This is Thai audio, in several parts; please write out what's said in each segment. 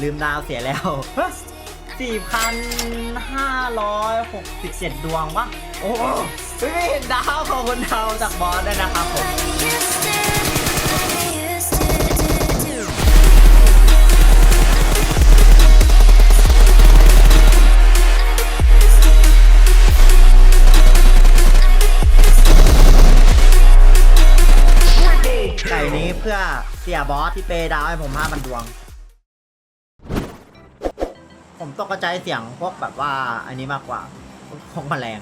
ลืมดาวเสียแล้ว 4,567 ดวงวะโอ้โหไม่เห็นดาวขอบคุณดาวจากบอสด้วยนะครับผม ไก่นี้เพื่อเสียบอสที่เปย์ดาวให้ผม 5,000 ดวง ผมตกกระจเสียงพวกแบบว่า อันนี้มากกว่าพวกแมลง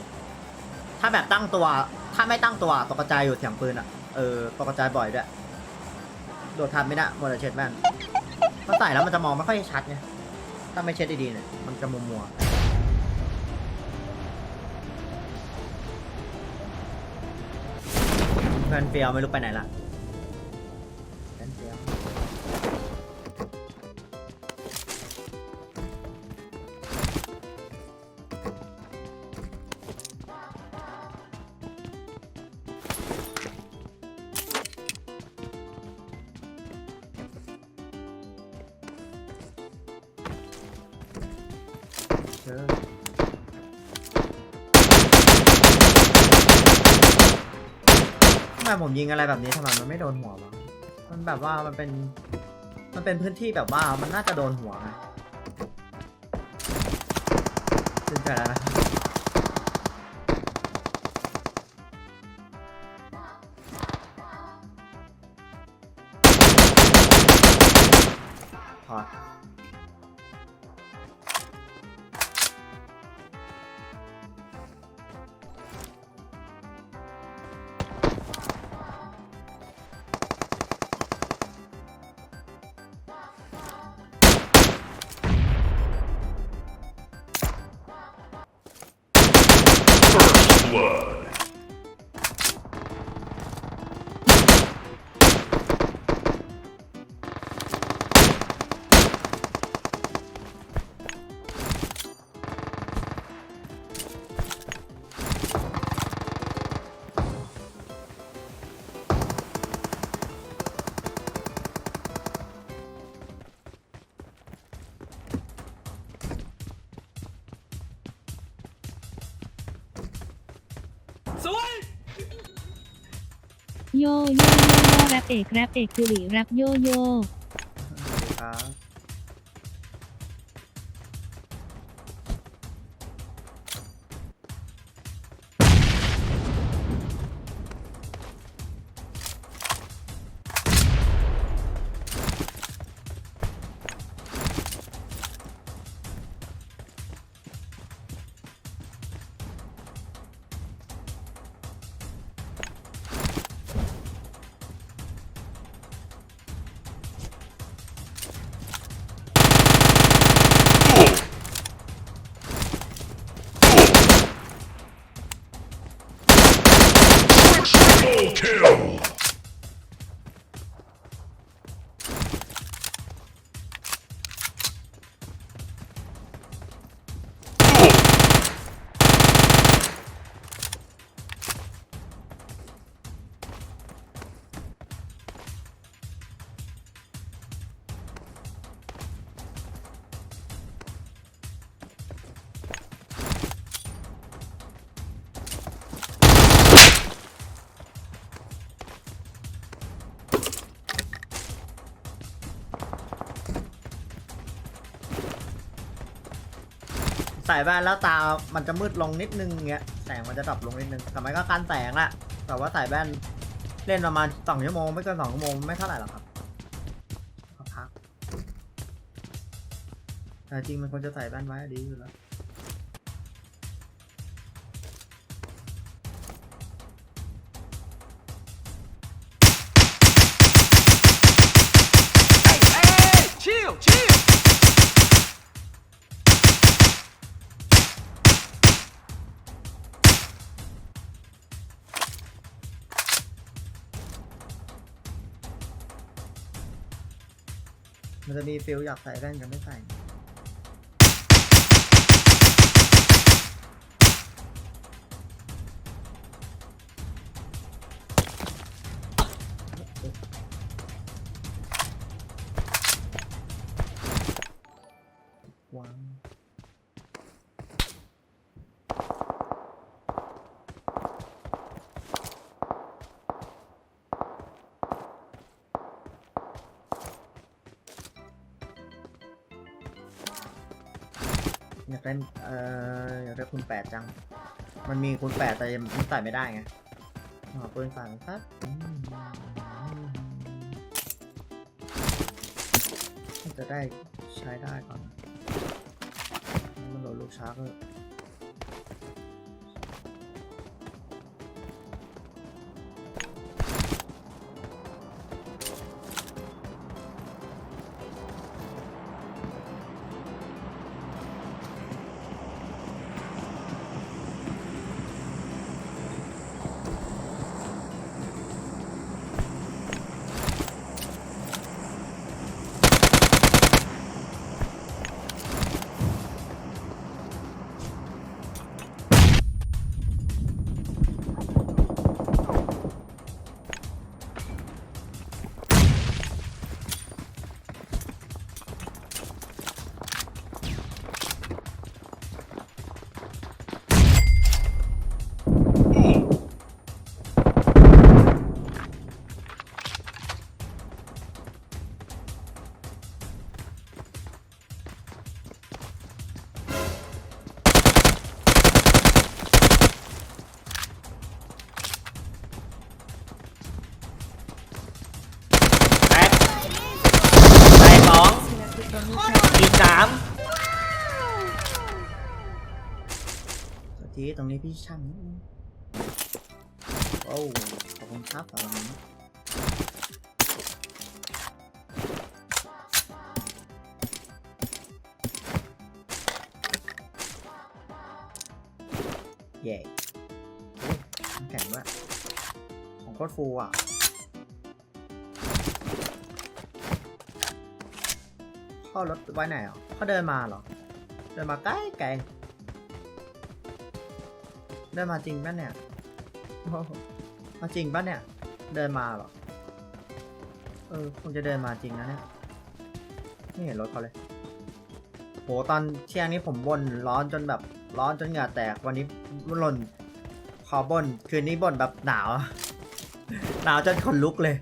ถ้าแบบตั้งตัว ถ้าไม่ตั้งตัวตกกระจายอยู่เสียงปืนอะ เออตกกระจบ่อยด้วย โดดทันไม่ได้มัวแต่เช็ดแว่นเพราใส่แล้วมันจะมองไม่ค่อยชัดไงถ้าไม่เช็ดดีๆเนี่ยมันจะมัวมัวเพื่อนเฟียวไม่รู้ไปไหนละ มผมยิงอะไรแบบนี้ทำไมมันไม่โดนหัววะมันแบบว่ามันเป็น มันเป็นพื้นที่แบบว่ามันน่าจะโดนหัวไงขึ้นใจแล้วนะ โยโยโยโยแรปเอกแรปเอกสิริแรปโยโย ใส่แว่นแล้วตา มันจะมืดลงนิดนึงเงี้ย แสงมันจะดรอปลงนิดนึงแต่มันก็การแสงแหละแต่ว่าใส่แว่นเล่นประมาณสองชั่วโมงไม่เกินสองชั่วโมงไม่เท่าไหร่หรอกครับพักแต่จริงมันควรจะใส่แว่นไว้ดีอยู่แล้ว มันจะมีฟิลอยากใส่แว่นกับไม่ใส่ากได้เอ่ออยากได้คุณแปดจัง มันมีคุณแปดแต่ยังใส่ไม่ได้ไงหาปืนสั่งซักจะได้ใช้ได้ก่อน มันโดนลูกช้าก็ ทีตรงนี้พี่ช่างนิดนึงโอ้ขอบคุณครับสำหรับนนี้เย่โอ้ยน้ำแข็งด้วยของโคตรฟูอะข้ารถไว้ไหนอะเขาเดินมาเหรอ เดินมาใกล้ไกล เดินมาจริงป่ะเนี่ยมาจริงป่ะเนี่ย เดินมาหรอ เออคงจะเดินมาจริงนะเนี่ยไม่เห็นรถเขาเลย โหตอนเที่ยงนี้ผมบ่นร้อนจนแบบร้อนจนเหงื่อแตกวันนี้หล่นขอบ่นคืนนี้บ่นแบบหนาว หนาวจนขนลุกเลย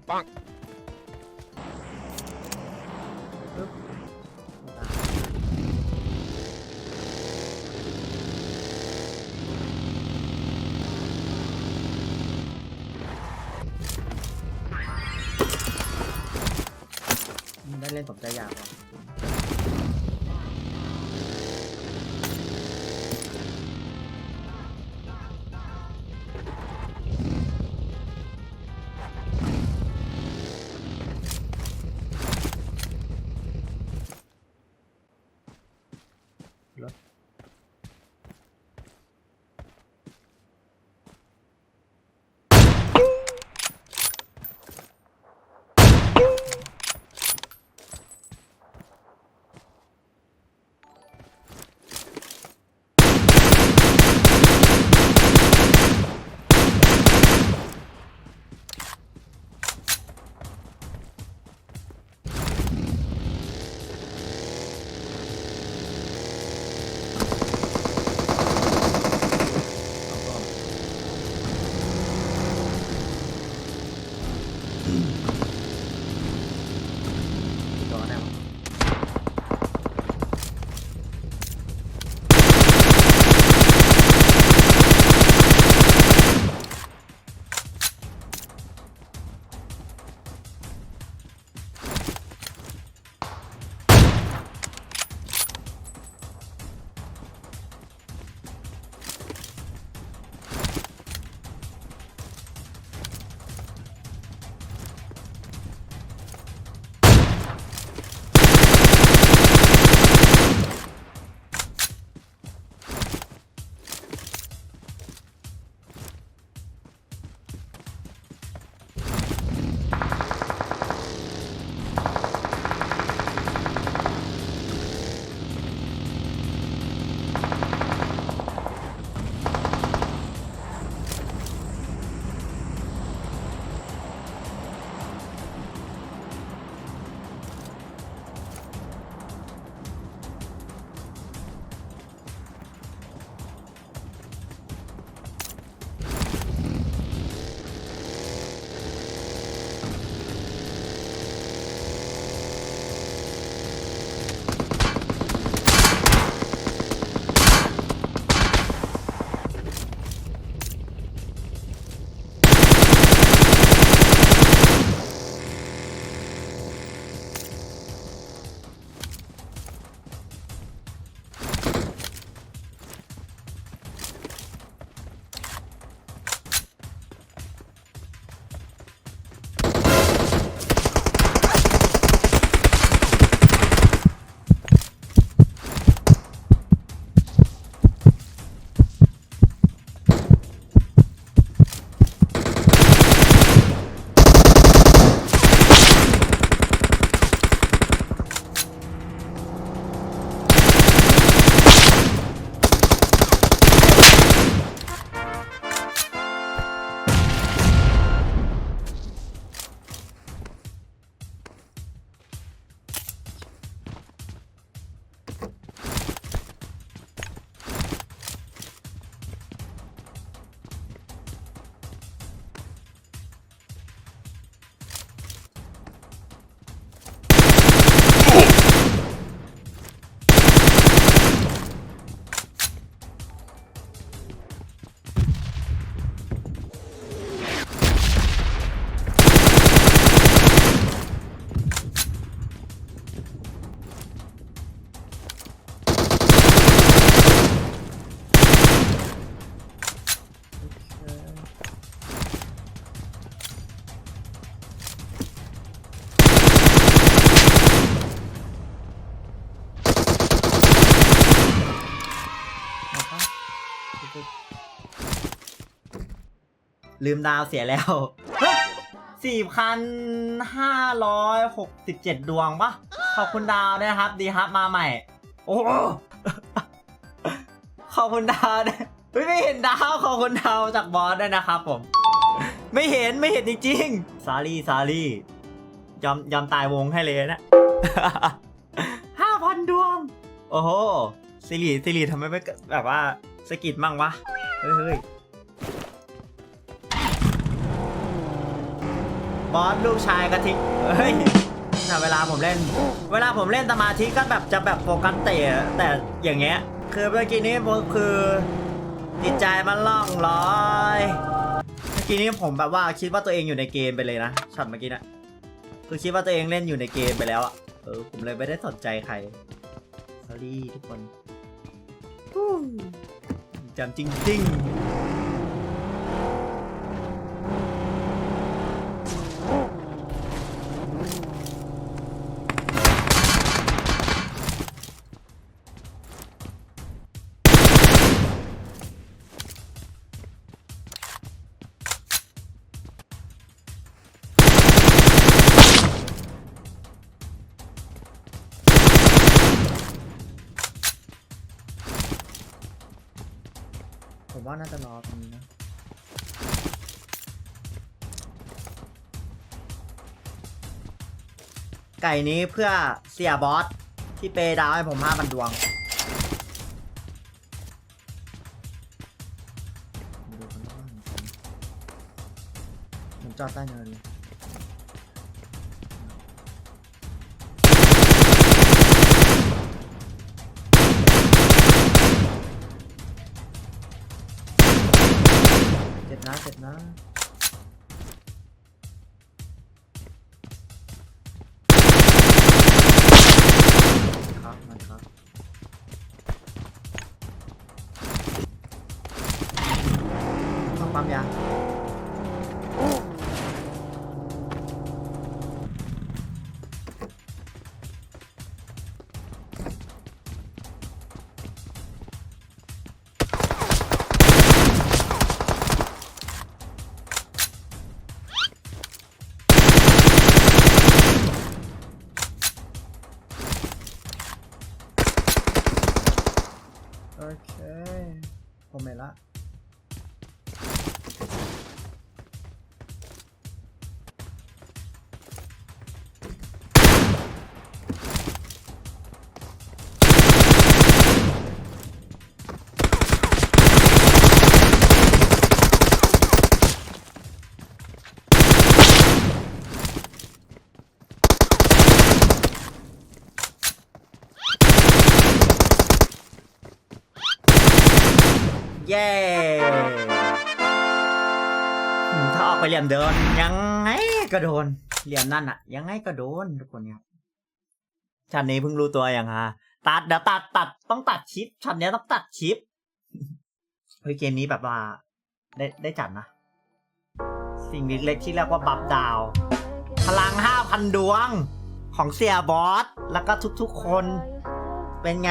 ลืมดาวเสียแล้วสี่พันห้าร้อยหกสิบเจ็ดดวงปะขอบคุณดาวด้วยนะครับ ดีครับมาใหม่ โอ้ขอบคุณดาวด้วยไม่เห็นดาวขอบคุณดาวจากบอสด้วยนะครับผม ไม่เห็นไม่เห็นจริงๆซารี่ซารี่ยอมยอมตายวงให้เลยนะห้าพันดวง โอ้โหสิริสิริทำไมไม่แบบว่าสกิดมั่งวะ เฮ้ย บอสลูกชายกะทิเฮ้ยน่ะเวลาผมเล่น เวลาผมเล่นสมาธิก็แบบจะแบบโฟกัสเตะแต่อย่างเงี้ย คือเมื่อกี้นี้ผมคือจิตใจมันล่องลอย เมื่อกี้นี้ผมแบบว่าคิดว่าตัวเองอยู่ในเกมไปเลยนะช็อตเมื่อกี้นะคือคิดว่าตัวเองเล่นอยู่ในเกมไปแล้วอะเออผมเลยไม่ได้สนใจใครสอรี่ทุกคนฮู้จำจริงๆ ว่าน่าจะรอตรงนี้นะไก่นี้เพื่อเสียบอส ที่เปย์ดาวให้ผมห้าพันดวงผมจอดใต้เนินเลย บ ผมไเย้ถ้าออกไปเหลี่ยมเดิน ยังไงก็โดน เหลี่ยมนั่นอะยังไงก็โดนทุกคนครับชันนี้เพิ่งรู้ตัวอย่างฮะตัดเดี๋ยวตัดตัดต้องตัดชิปชันนี้ต้องตัดชิปเฮ้ยเกมนี้แบบว่า ได้ได้จัดนะ สิ่งเล็กๆที่เรียกว่าบัฟดาว พลังห้าพันดวงของเสียบอส แล้วก็ทุกๆคน เป็นไง